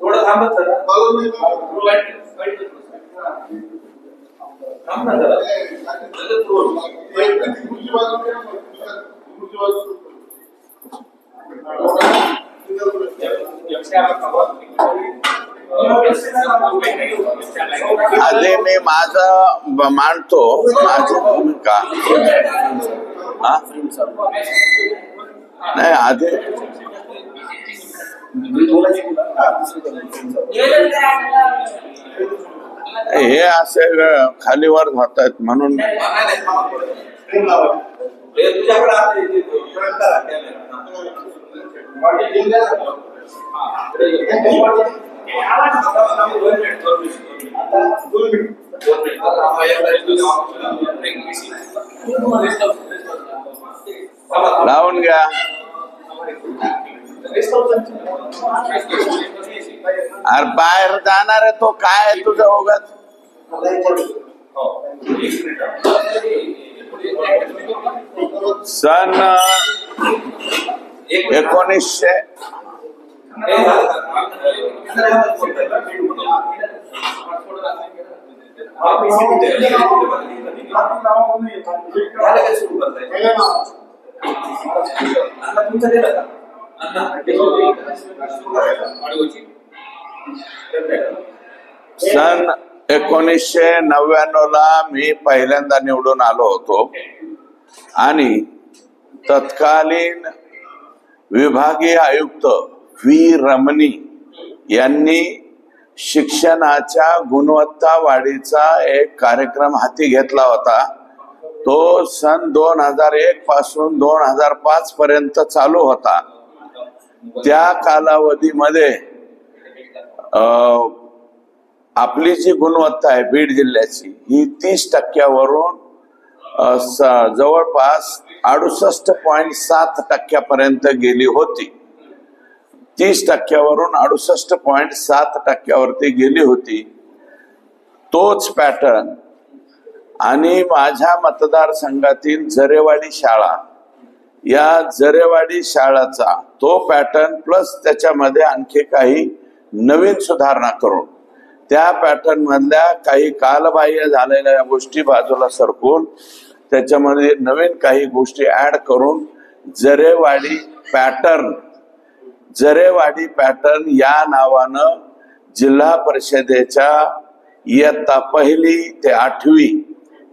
थोडं थांबत जरा थांब ना जरा. लगेच आधी मी माझं मानतो मांडतो माझी भूमिका. नाही आधी. हे असे खालीवर खाली वर होत आहेत म्हणून. लावून घ्या. अरे बाहेर जाणार आहे तो काय आहे तुझं उगाच? सन एकोणीसशे सन एकोणीसशे नव्याण्णव ला मी पहिल्यांदा निवडून आलो होतो. आणि तत्कालीन विभागीय आयुक्त व्ही. रमणी यांनी शिक्षणाच्या गुणवत्ता वाढीचा एक कार्यक्रम हाती घेतला होता. तो सन दोन हजार एक पासून दोन हजार पाच पर्यंत चालू होता. त्या कालावधीमध्ये आपली जी गुणवत्ता आहे बीड जिल्ह्याची ही तीस टक्क्यावरून स- जवळपास अडुसष्ट पॉईंट सात टक्क्यापर्यंत गेली होती. तीस टक्क्यावरून अडुसष्ट पॉईंट सात टक्क्यावरती गेली होती. तोच पॅटर्न. आणि माझ्या मतदारसंघातील जरेवाडी शाळा या जरेवाडी शाळाचा तो पॅटर्न प्लस त्याच्यामध्ये आणखी काही नवीन सुधारणा करून त्या पॅटर्न मधल्या काही कालबाह्य झालेल्या गोष्टी बाजूला सरकून त्याच्यामध्ये नवीन काही गोष्टी ऍड करून जरेवाडी पॅटर्न जरेवाडी पॅटर्न या नावानं जिल्हा परिषदेच्या इयत्ता पहिली ते आठवी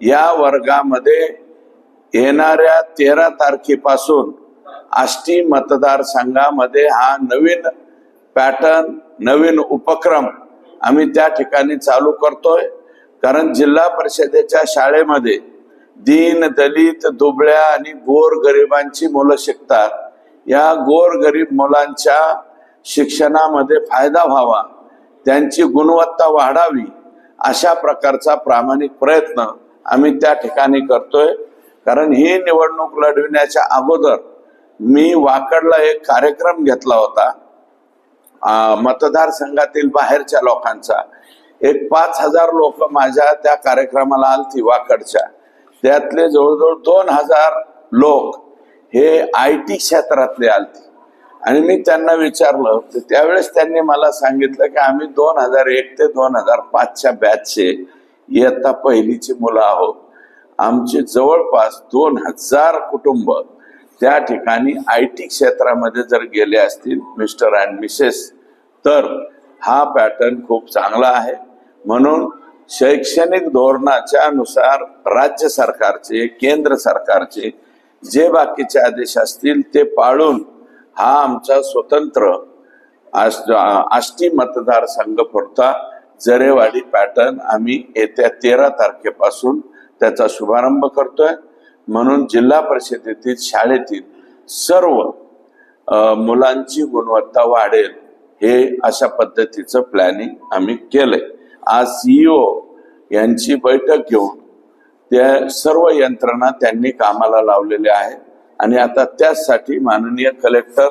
या वर्गामध्ये येणाऱ्या तेरा तारखेपासून आष्टी मतदारसंघामध्ये हा नवीन पॅटर्न नवीन उपक्रम आम्ही त्या ठिकाणी चालू करतोय. कारण जिल्हा परिषदेच्या शाळेमध्ये दीन दलित दुबळ्या आणि गोर गरिबांची मुलं शिकतात. या गोरगरीब मुलांच्या शिक्षणामध्ये फायदा व्हावा त्यांची गुणवत्ता वाढावी अशा प्रकारचा प्रामाणिक प्रयत्न आम्ही त्या ठिकाणी करतोय. कारण ही निवडणूक लढविण्याच्या अगोदर मी वाकडला एक कार्यक्रम घेतला होता मतदारसंघातील बाहेरच्या लोकांचा. एक पाच हजार लोक माझ्या त्या कार्यक्रमाला आलती वाकडच्या. त्यातले जवळजवळ दोन हजार लोक हे आय टी क्षेत्रातले आलते. आणि मी त्यांना विचारलं तर त्यावेळेस त्यांनी मला सांगितलं की आम्ही दोन हजार एक ते दोन हजार पाचच्या बॅचचे इयत्ता पहिलीची मुलं आहोत. आमचे जवळपास दोन हजार कुटुंब त्या ठिकाणी आय टी क्षेत्रामध्ये जर गेले असतील मिस्टर अँड मिसेस तर हा पॅटर्न खूप चांगला आहे. म्हणून शैक्षणिक धोरणाच्या नुसार राज्य सरकारचे केंद्र सरकारचे जे बाकीचे आदेश असतील ते पाळून हा आमचा स्वतंत्र आष्टी मतदारसंघ पुरता जरेवाडी पॅटर्न आम्ही येत्या तेरा तारखेपासून त्याचा शुभारंभ करतोय. म्हणून जिल्हा परिषदेतील शाळेतील सर्व मुलांची गुणवत्ता वाढेल हे अशा पद्धतीचं प्लॅनिंग आम्ही केलंय. आज सीईओ यांची बैठक घेऊन त्या सर्व यंत्रणा त्यांनी कामाला लावलेल्या आहेत. आणि आता त्याचसाठी माननीय कलेक्टर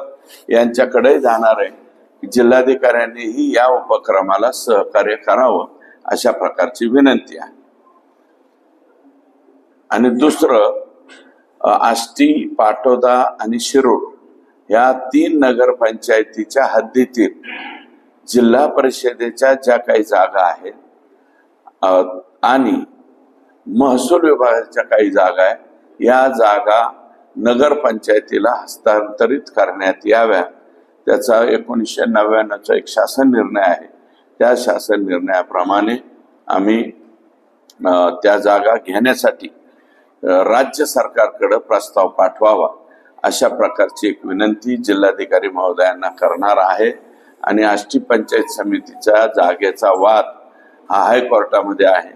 यांच्याकडे जाणार आहे. जिल्हाधिकाऱ्यांनीही या उपक्रमाला सहकार्य करावं अशा प्रकारची विनंती आहे. आणि दुसरं आष्टी पाटोदा आणि शिरूर या तीन नगरपंचायतीच्या हद्दीतील जिल्हा परिषदेच्या ज्या काही जागा आहेत आणि महसूल विभागाच्या काही जागा आहे. या जागा नगरपंचायतीला हस्तांतरित करण्यात याव्या. त्याचा एकोणीसशे नव्याण्णवचा एक शासन निर्णय आहे. त्या शासन निर्णयाप्रमाणे आम्ही त्या जागा घेण्यासाठी राज्य सरकारकडे प्रस्ताव पाठवावा. अशा प्रकारची एक विनंती जिल्हाधिकारी महोदयांना करणार आहे. आणि आष्टी पंचायत समितीच्या जागेचा वाद हा हायकोर्टामध्ये आहे.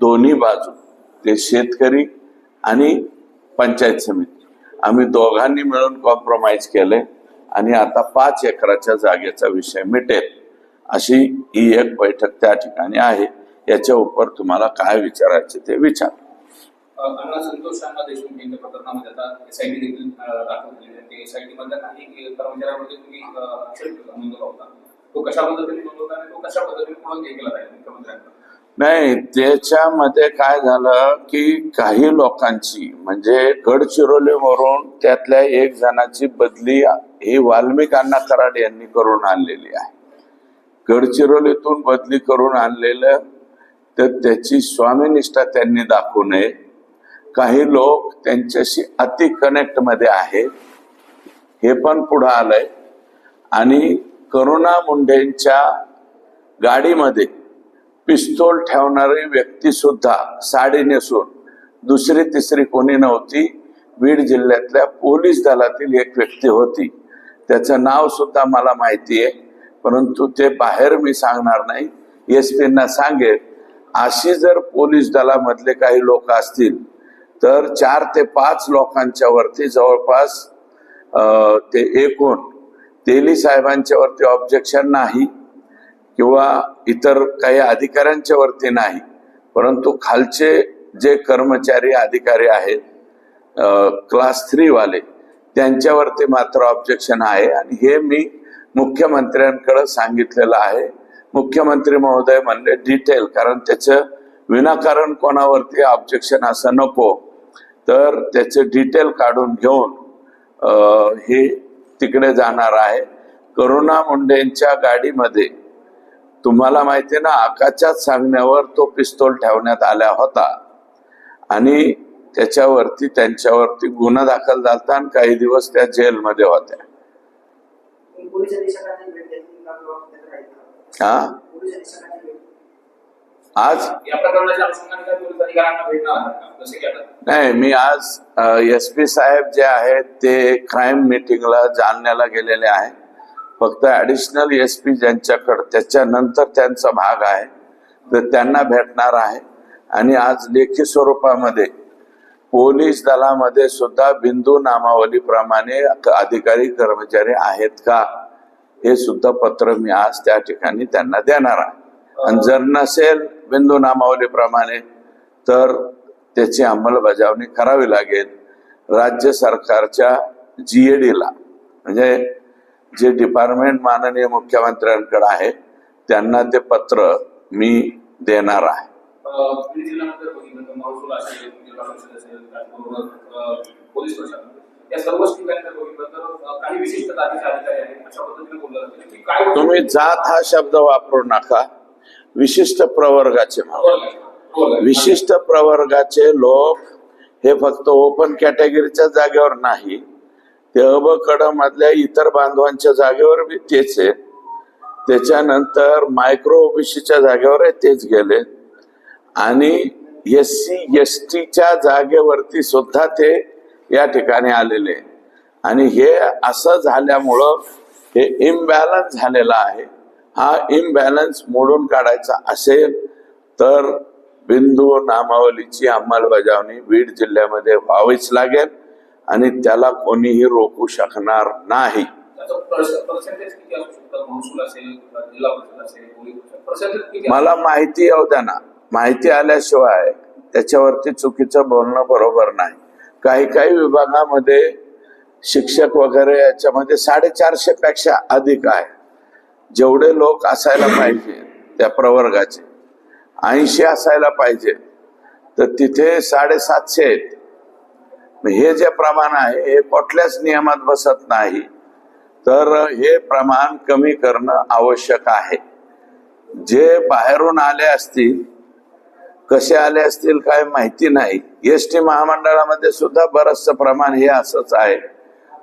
दोन्ही बाजू ते शेतकरी आणि पंचायत समिती. आम्ही दोघांनी मिळून कॉम्प्रोमाइज केले आणि आता पाच एकराच्या जागेचा विषय मिटेल अशी ही एक बैठक त्या ठिकाणी आहे. याच्या उपर तुम्हाला काय विचारायचे ते विचार. तो कशा पद्धतीने तो कशा पद्धतीने नाही त्याच्यामध्ये काय झालं की काही लोकांची म्हणजे गडचिरोलीवरून त्यातल्या एक जणाची बदली ही वाल्मिक अण्णा कराड यांनी करून आणलेली आहे. गडचिरोलीतून बदली करून आणलेलं तर त्याची स्वामीनिष्ठा त्यांनी दाखवू नये. काही लोक त्यांच्याशी अति कनेक्टमध्ये आहेत. हे पण पुढं आलंय. आणि करुणा मुंडेंच्या गाडीमध्ये पिस्तोल ठेवणारी व्यक्ती सुद्धा साडी नेसून दुसरी तिसरी कोणी नव्हती. बीड जिल्ह्यातल्या पोलीस दलातील एक व्यक्ती होती. त्याचं नाव सुद्धा मला माहिती आहे परंतु ते बाहेर मी सांगणार नाही. एस पींना सांगेल अशी जर पोलीस दलामधले काही लोक असतील तर चार ते पाच लोकांच्या वरती जवळपास ते एकूण तेली साहेबांच्या वरती ऑब्जेक्शन नाही. किंवा इतर काही अधिकाऱ्यांच्या वरती नाही. परंतु खालचे जे कर्मचारी अधिकारी आहेत क्लास थ्रीवाले त्यांच्यावरती मात्र ऑब्जेक्शन आहे. आणि हे मी मुख्यमंत्र्यांकडे सांगितलेलं आहे. मुख्यमंत्री महोदय म्हणले डिटेल कारण त्याचं विनाकारण कोणावरती ऑब्जेक्शन असं नको. तर त्याचे डिटेल काढून घेऊन हे तिकडे जाणार आहे. करुणा मुंडेंच्या गाडीमध्ये तुम्हाला माहिती आहे ना आकाशात सांगण्यावर तो पिस्तोल ठेवण्यात आला होता. आणि त्याच्यावरती त्यांच्यावरती गुन्हा दाखल झालता आणि काही दिवस त्या जेलमध्ये होत्या? हा? आज? नाही मी आज एस पी साहेब जे आहेत ते क्राईम मीटिंगला जालन्याला गेलेले आहे फक्त ऍडिशनल एस पी ज्यांच्याकडे त्याच्यानंतर त्यांचा भाग आहे. तर त्यांना भेटणार आहे. आणि आज लेखी स्वरूपामध्ये पोलीस दलामध्ये सुद्धा बिंदू नामावलीप्रमाणे अधिकारी कर्मचारी आहेत का हे सुद्धा पत्र मी आज त्या ठिकाणी त्यांना देणार आहे. आणि जर नसेल बिंदू नामावलीप्रमाणे तर त्याची अंमलबजावणी करावी लागेल. राज्य सरकारच्या जीएडीला म्हणजे जे डिपार्टमेंट माननीय मुख्यमंत्र्यांकडे आहे त्यांना ते पत्र मी देणार आहे? तुम्ही जात हा शब्द वापरू नका. विशिष्ट प्रवर्गाचे. विशिष्ट प्रवर्गाचे लोक हे फक्त ओपन कॅटेगरीच्या जागेवर नाही. मधल्या इतर बांधवांच्या जागेवर बी तेच आहे. त्याच्यानंतर मायक्रो ओबीसीच्या जागेवर तेच गेले. आणि एस सी एस टीच्या जागेवरती सुद्धा ते या ठिकाणी आलेले. आणि हे असं झाल्यामुळं हे इम्बॅलन्स झालेला आहे. हा इम्बॅलन्स मोडून काढायचा असेल तर बिंदू नामावलीची अंमलबजावणी बीड जिल्ह्यामध्ये व्हावीच लागेल. आणि त्याला कोणीही रोखू शकणार नाही. मला माहिती येऊ द्या ना. माहिती आल्याशिवाय त्याच्यावरती चुकीचं बोलणं बरोबर नाही. काही काही विभागामध्ये शिक्षक वगैरे याच्यामध्ये साडेचारशे पेक्षा अधिक आहे. जेवढे लोक असायला पाहिजे त्या प्रवर्गाचे. ऐंशी असायला पाहिजे. तर तिथे साडेसातशे आहेत. हे जे प्रमाण आहे हे कुठल्याच नियमात बसत नाही. तर हे प्रमाण कमी करणं आवश्यक आहे. जे बाहेरून आले असतील कसे आले असतील काय माहिती नाही. एस टी महामंडळामध्ये सुद्धा बरचसं प्रमाण हे असंच आहे.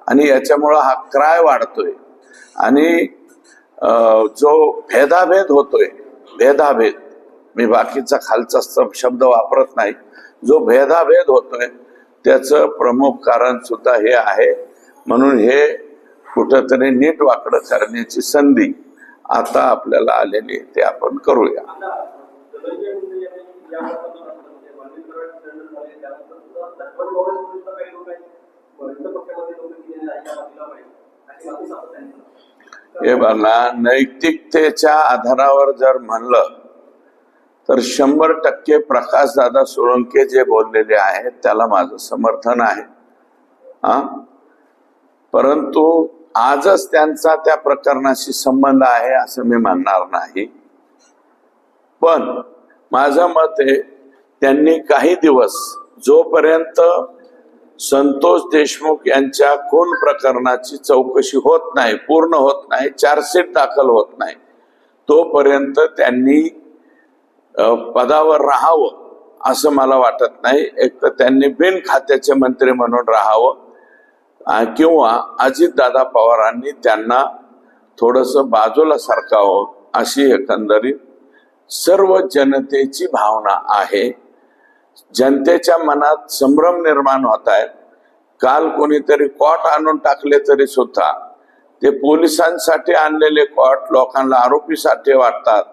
आणि याच्यामुळं हा क्राय वाढतोय. आणि जो भेदाभेद होतोय भेदाभेद मी बाकीचा खालचा शब्द वापरत नाही. जो भेदाभेद होतोय त्याचं प्रमुख कारण सुद्धा हे आहे. म्हणून हे कुठंतरी नीट वाकड करण्याची संधी आता आपल्याला आलेली ते आपण करूया. हे बघा नैतिकतेच्या आधारावर जर म्हणलं तर शंभर टक्के प्रकाशदादा सोळंके जे बोललेले आहेत त्याला माझं समर्थन आहे. हा? परंतु आजच त्यांचा त्या प्रकरणाशी संबंध आहे असं मी म्हणणार नाही. पण माझं मत आहे त्यांनी काही दिवस जोपर्यंत संतोष देशमुख यांच्या खून प्रकरणाची चौकशी होत नाही पूर्ण होत नाही चार्जशीट दाखल होत नाही तोपर्यंत त्यांनी पदावर राहावं असं मला वाटत नाही. एक तर त्यांनी बिन खात्याचे मंत्री म्हणून राहावं. किंवा अजितदादा पवारांनी त्यांना थोडस बाजूला सरकावं अशी एकंदरीत सर्व जनतेची भावना आहे. जनतेच्या मनात संभ्रम निर्माण होत आहेत काल कोणीतरी कॉट आणून टाकले तरी सुद्धा ते पोलिसांसाठी आणलेले कॉट लोकांना आरोपीसाठी वाटतात.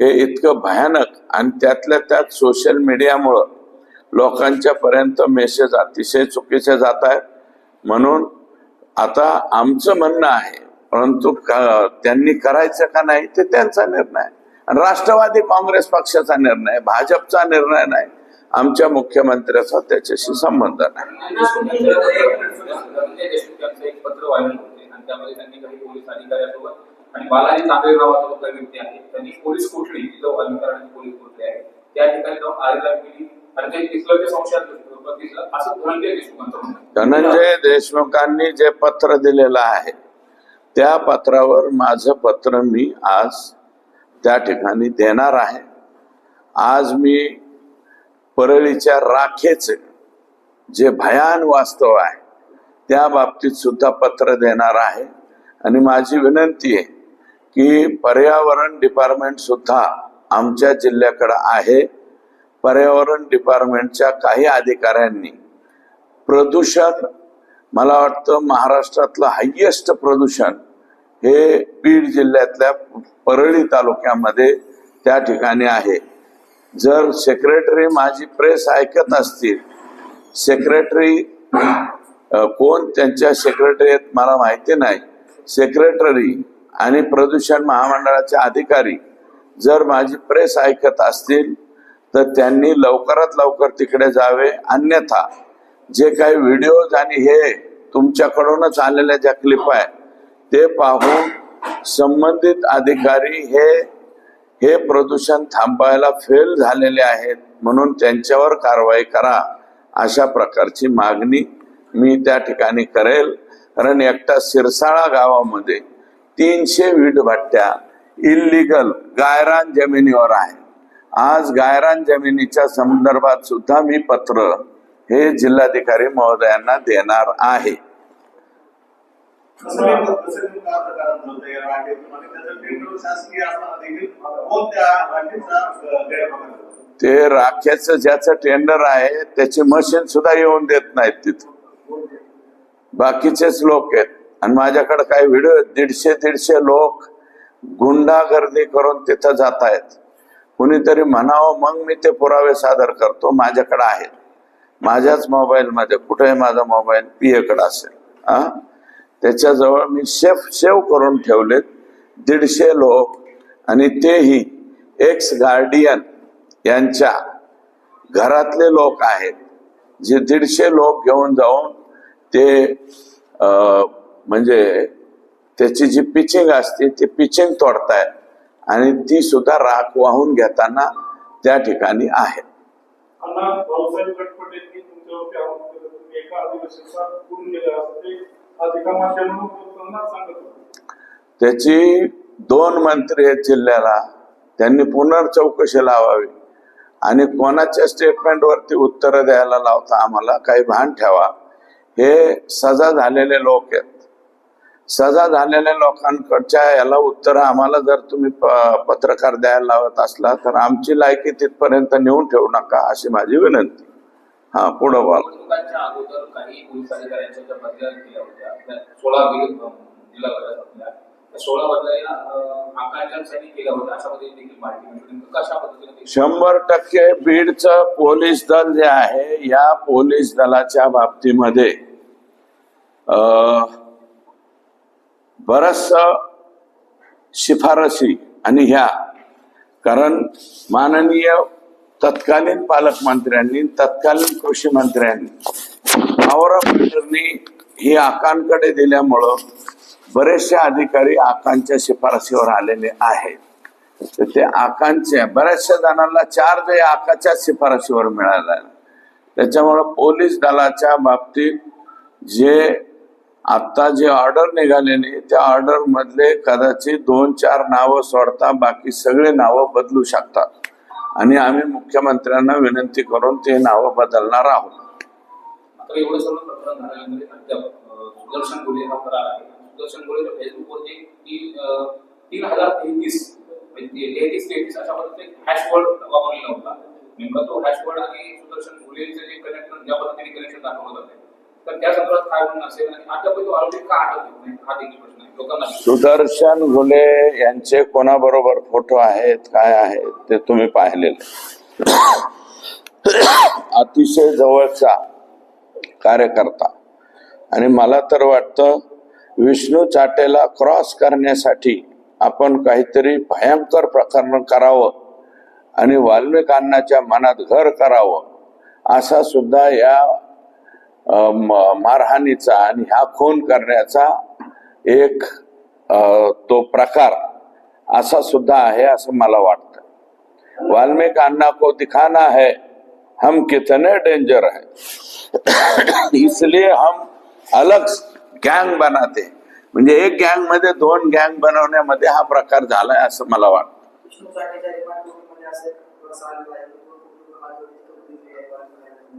हे इतकं भयानक आणि त्यातल्या त्यात सोशल मीडियामुळं लोकांच्या पर्यंत मेसेज अतिशय चुकीचे जात आहेत म्हणून आता आमचं म्हणणं आहे परंतु त्यांनी करायचं का नाही ते त्यांचा निर्णय आहे. आणि राष्ट्रवादी काँग्रेस पक्षाचा निर्णय भाजपचा निर्णय नाही आमच्या मुख्यमंत्र्याचा त्याच्याशी संबंध नाही आणि बालाजी तांबे नावाचा जो काही व्यक्ती आहे त्यांनी पोलीस कोठडी तिथं वाल्मिकरांची पोलीस कोठडी आहे त्या ठिकाणी जाऊन आरेला केली आणि ते तिथलं ते संशयात असं धनंजय देशमुखांचं धनंजय देशमुखांनी जे पत्र दिलेलं आहे त्या पत्रावर माझं पत्र मी आज त्या ठिकाणी देणार आहे. आज मी परळीच्या राखेचे जे भयान वास्तव आहे त्या बाबतीत सुद्धा पत्र देणार आहे. आणि माझी विनंती आहे की पर्यावरण डिपार्टमेंट सुद्धा आमच्या जिल्ह्याकडे आहे. पर्यावरण डिपार्टमेंटच्या काही अधिकाऱ्यांनी प्रदूषण मला वाटतं महाराष्ट्रातलं हायेस्ट प्रदूषण हे बीड जिल्ह्यातल्या परळी तालुक्यामध्ये त्या ठिकाणी आहे. जर सेक्रेटरी माझी प्रेस ऐकत असतील सेक्रेटरी कोण? त्यांच्या सेक्रेटरी आहेत मला माहिती नाही. सेक्रेटरी आणि प्रदूषण महामंडळाचे अधिकारी जर माझी प्रेस ऐकत असतील तर त्यांनी लवकरात लवकर तिकडे जावे. अन्यथा जे काही व्हिडिओज आणि हे तुमच्याकडूनच आलेल्या ज्या क्लिप आहे ते पाहून संबंधित अधिकारी हे हे प्रदूषण थांबायला फेल झालेले आहेत म्हणून त्यांच्यावर कारवाई करा अशा प्रकारची मागणी मी त्या ठिकाणी करेल. कारण एकटा सिरसाळा गावामध्ये तीनशे वीट भट्ट्या इल्लीगल गायरान जमिनीवर आहे. आज गायरान जमिनीच्या संदर्भात सुद्धा मी पत्र हे जिल्हाधिकारी महोदयांना देणार आहे. राखेचा? ते राख्याचं ज्याचं टेंडर आहे त्याची मशीन सुद्धा येऊन देत नाहीत तिथं. बाकीचेच लोक आहेत. आणि माझ्याकडे काही व्हिडिओ दीडशे दीडशे लोक गुंडागर्दी करून तिथं जात आहेत. कुणीतरी म्हणावं मग मी ते पुरावे सादर करतो. माझ्याकडे आहेत. माझ्याच मोबाईलमध्ये कुठेही माझा मोबाईल पिएकडे असेल. हा त्याच्याजवळ मी शेफ सेव्ह करून ठेवलेत दीडशे लोक. आणि तेही एक्स गार्डियन यांच्या घरातले लोक आहेत. जे दीडशे लोक घेऊन जाऊन ते म्हणजे त्याची जी पिचिंग असते ती पिचिंग तोडतायत आणि ती सुद्धा राख वाहून घेताना त्या ठिकाणी आहे. त्याची दोन मंत्री आहेत जिल्ह्याला. त्यांनी पुनर्चौकशी लावावी. आणि कोणाच्या स्टेटमेंटवरती उत्तरं द्यायला लावता आम्हाला काही भान ठेवा. हे सजा झालेले लोक आहेत. सजा झालेल्या लोकांकडच्या याला उत्तर आम्हाला जर तुम्ही पत्रकार द्यायला लावत असला तर आमची लायकी तिथपर्यंत नेऊन ठेवू नका अशी माझी विनंती. हा पुढं बोला. शंभर टक्के बीडचं पोलीस दल जे आहे या पोलीस दलाच्या बाबतीमध्ये बरस शिफारसी आणि ह्या. कारण माननीय तत्कालीन पालकमंत्र्यांनी तत्कालीन कृषी मंत्र्यांनी पॉवर ही आकांकडे दिल्यामुळं बरेचसे अधिकारी आकांच्या शिफारसीवर आलेले आहेत. तर ते आकांच्या बऱ्याचशा जणांना चार्ज या आकाच्या शिफारशीवर मिळाला त्याच्यामुळं पोलीस दलाच्या बाबतीत जे आता जे ऑर्डर निघालेली त्या ऑर्डर मधले कदाचित दोन चार नावं सोडता बाकी सगळे नावं बदलू शकतात. आणि आम्ही मुख्यमंत्र्यांना विनंती करून ते नावं बदलणार आहोत. तीन हजार म्हणजे तेहतीस तेहतीस अशा पद्धतीने हॅशवर्ड वापरलेला होता. नेमका तो हॅशवर्ड आणि सुदर्शन गुलेचं जे कनेक्शन ज्या पद्धतीने कनेक्शन दाखवलं जाते तर त्या संदर्भात काय म्हणणं असेल? आणि अद्याप तो आरोपी का अटक नाही? हा देखील प्रश्न आहे. लोकांना सुदर्शन घुले यांचे कोणाबरोबर फोटो आहेत काय आहेत ते तुम्ही पाहिलेले. अतिशय जवळचा कार्यकर्ता. आणि मला तर वाटतं विष्णू चाटेला क्रॉस करण्यासाठी आपण काहीतरी भयंकर प्रकरण करावं आणि वाल्मिकांनाच्या मनात घर करावं असा सुद्धा या मारहाणीचा आणि ह्या खून करण्याचा एक तो प्रकार असा सुद्धा आहे असं मला वाटतं. वाल्मिक अन्ना को दिखाना है हम कितने डेंजर है. इसलिए हम अलग गँग बनाते म्हणजे एक गँगमध्ये दोन गँग बनवण्यामध्ये हा प्रकार झालाय असं मला वाटतं विष्णू चाटेच्या रिमांडमध्ये असेल थोडासा आलेला आहे तो कुटुंब माझं दिसतो दिलेलं आहे, बाजूला आहे.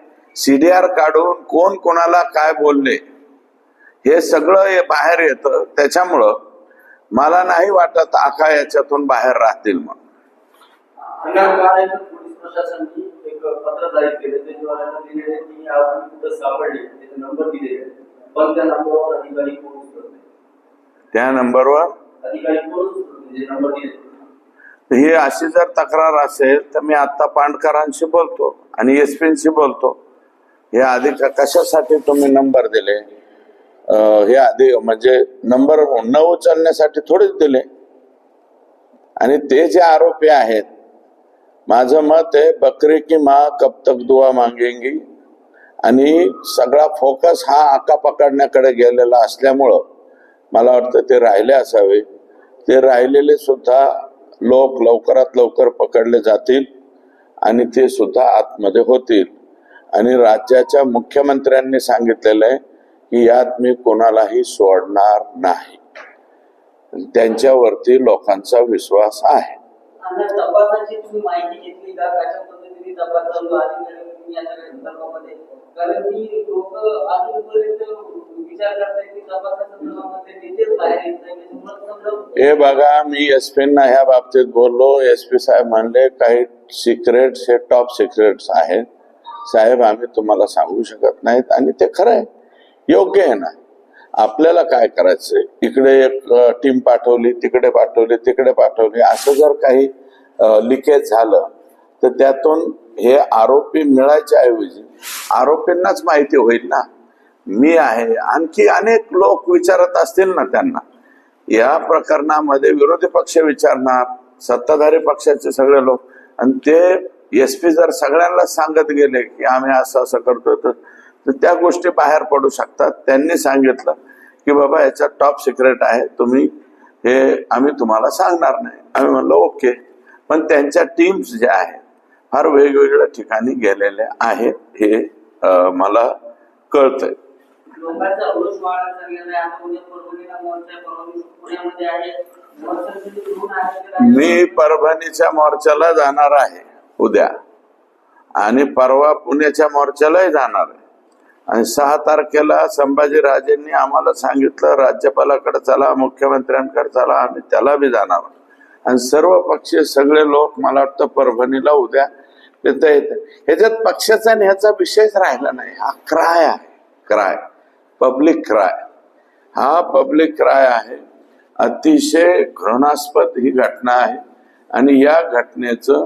सीडीआर काढून कोण कोणाला काय बोलले हे सगळं हे बाहेर येतं. त्याच्यामुळं मला नाही वाटत आका याच्यातून बाहेर राहतील मग त्या नंबरवर ही अशी जर तक्रार असेल तर मी आता पांडकरांशी बोलतो आणि एसपींशी बोलतो. हे आधी कशासाठी तुम्ही नंबर दिले? हे आधी म्हणजे नंबर न उचलण्यासाठी थोडेच दिले. आणि ते जे आरोपी आहेत माझं मत आहे बकरी की माँ कब तक दुआ मागेंगी? आणि सगळा फोकस हा आका पकडण्याकडे गेलेला असल्यामुळं मला वाटतं ते राहिले असावे. ते राहिलेले सुद्धा लोक लवकरात लवकर पकडले जातील आणि ते सुद्धा आतमध्ये होतील. आणि राज्याच्या मुख्यमंत्र्यांनी सांगितलेलं आहे की यात मी कोणालाही सोडणार नाही. त्यांच्यावरती लोकांचा विश्वास आहे. समजा हे बघा मी एस पींना ह्या बाबतीत बोललो. एस पी साहेब म्हणले काही सिक्रेट्स हे टॉप सिक्रेट्स आहेत. साहेब आम्ही तुम्हाला सांगू शकत नाहीत आणि ते खरं आहे. योग्य आहे ना. आपल्याला काय करायचंय? इकडे एक टीम पाठवली तिकडे पाठवली तिकडे पाठवली. असं जर काही लिकेज झालं तर त्यातून हे आरोपी मिळायच्या ऐवजी आरोपींनाच माहिती होईल ना. मी आहे. आणखी अनेक लोक विचारत असतील ना त्यांना. या प्रकरणामध्ये विरोधी पक्ष विचारणार सत्ताधारी पक्षाचे सगळे लोक. आणि ते एस पी जर सगळ्यांना सांगत गेले की आम्ही असं असं करतोय तर त्या गोष्टी बाहेर पडू शकतात. त्यांनी सांगितलं की बाबा याच्यात टॉप सिक्रेट आहे तुम्ही हे आम्ही तुम्हाला सांगणार नाही. आम्ही म्हणलो ओके. पण त्यांच्या टीम्स ज्या आहेत फार वेगवेगळ्या ठिकाणी गेलेल्या आहेत हे मला कळतंय. मी परभणीच्या मोर्चाला जाणार आहे. उद्या. आणि परवा पुण्याच्या मोर्चालाही जाणार आहे. आणि सहा तारखेला संभाजीराजेंनी आम्हाला सांगितलं राज्यपालाकडे चला मुख्यमंत्र्यांकडे चला आम्ही त्याला बी जाणार. आणि सर्व पक्षीय सगळे लोक मला वाटतं परभणीला उद्या तिथं येत ह्याच्यात पक्षाचा आणि ह्याचा विषयच राहिला नाही. हा क्राय आहे. क्राय. Public cry. हा पब्लिक क्राय आहे. अतिशय घृणास्पद ही घटना आहे. आणि या घटनेचं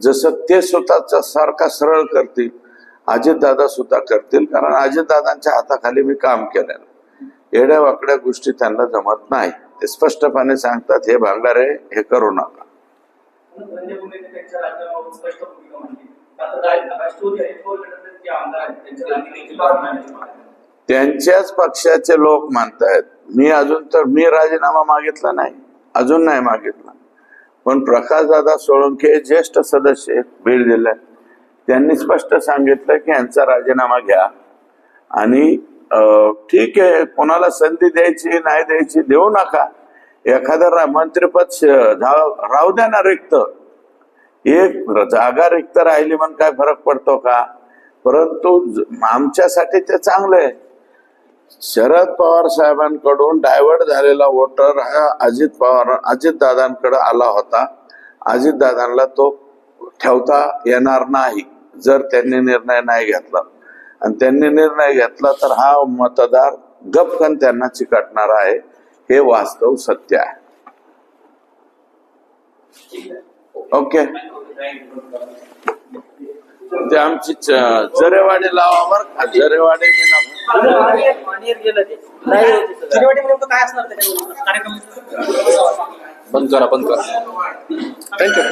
जसं ते स्वतःचा सारखा सरळ करतील अजितदादा सुद्धा करतील कारण अजितदादांच्या हाताखाली मी काम केलेलं. येड्या वाकड्या गोष्टी त्यांना जमत नाही. ते स्पष्टपणे सांगतात हे भांडारे हे करू नका. त्यांच्याच पक्षाचे लोक मानतायत मी अजून तर मी राजीनामा मागितला नाही. अजून नाही मागितला. पण प्रकाशदादा सोळंके ज्येष्ठ सदस्य आहेत बीड त्यांनी स्पष्ट सांगितलं की यांचा राजीनामा घ्या. आणि ठीक आहे कोणाला संधी द्यायची नाही द्यायची देऊ नका. एखादं रा- मंत्रिपद राहू द्या ना रिक्त. एक जागा रिक्त राहिली म्हणून काय फरक पडतो का? परंतु आमच्यासाठी ते चांगलं आहे. शरद पवार साहेबांकडून डायव्हर्ट झालेला वोटर हा अजित पवार अजित दादांकडे आला होता. अजित दादांना तो ठेवता येणार नाही जर त्यांनी निर्णय नाही घेतला. आणि त्यांनी निर्णय घेतला तर हा मतदार गपकन त्यांना चिकटणार आहे हे वास्तव सत्य आहे. ओके ते आमची जरेवाडी लावा बर का? जरेवाडी बंद करा बंद करा. थँक्यू